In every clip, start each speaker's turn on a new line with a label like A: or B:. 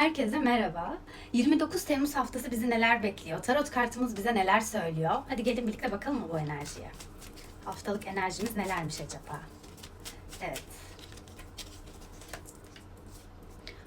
A: Herkese merhaba. 29 Temmuz haftası bizi neler bekliyor? Tarot kartımız bize neler söylüyor? Hadi gelin birlikte bakalım mı bu enerjiye? Haftalık enerjimiz nelermiş acaba? Evet.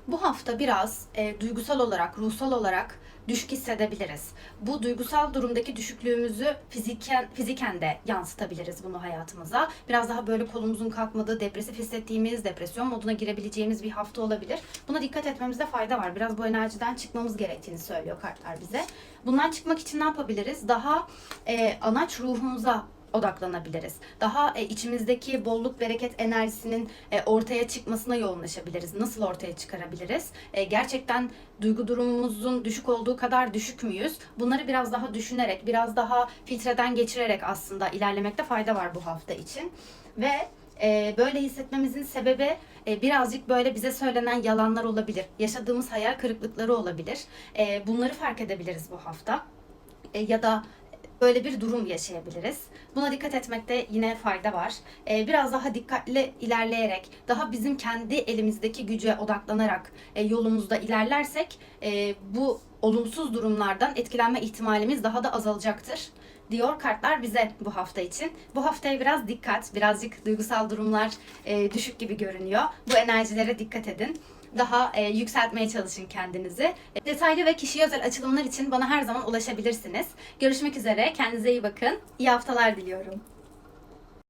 A: Bu hafta biraz e, duygusal olarak, ruhsal olarak düşük hissedebiliriz. Bu duygusal durumdaki düşüklüğümüzü fiziken, fiziken de yansıtabiliriz bunu hayatımıza. Biraz daha böyle kolumuzun kalkmadığı, depresif hissettiğimiz, depresyon moduna girebileceğimiz bir hafta olabilir. Buna dikkat etmemizde fayda var. Biraz bu enerjiden çıkmamız gerektiğini söylüyor kartlar bize. Bundan çıkmak için ne yapabiliriz? Daha e, anaç ruhumuza odaklanabiliriz. Daha e, içimizdeki bolluk bereket enerjisinin e, ortaya çıkmasına yoğunlaşabiliriz. Nasıl ortaya çıkarabiliriz? E, gerçekten duygu durumumuzun düşük olduğu kadar düşük müyüz? Bunları biraz daha düşünerek, biraz daha filtreden geçirerek aslında ilerlemekte fayda var bu hafta için. Ve e, böyle hissetmemizin sebebi e, birazcık böyle bize söylenen yalanlar olabilir. Yaşadığımız hayal kırıklıkları olabilir. E, bunları fark edebiliriz bu hafta. E, ya da böyle bir durum yaşayabiliriz. Buna dikkat etmekte yine fayda var. Ee, biraz daha dikkatli ilerleyerek, daha bizim kendi elimizdeki güce odaklanarak e, yolumuzda ilerlersek e, bu olumsuz durumlardan etkilenme ihtimalimiz daha da azalacaktır diyor kartlar bize bu hafta için. Bu haftaya biraz dikkat, birazcık duygusal durumlar e, düşük gibi görünüyor. Bu enerjilere dikkat edin. Daha e, yükseltmeye çalışın kendinizi. E, Detaylı ve kişiye özel açılımlar için bana her zaman ulaşabilirsiniz. Görüşmek üzere, kendinize iyi bakın. İyi haftalar diliyorum.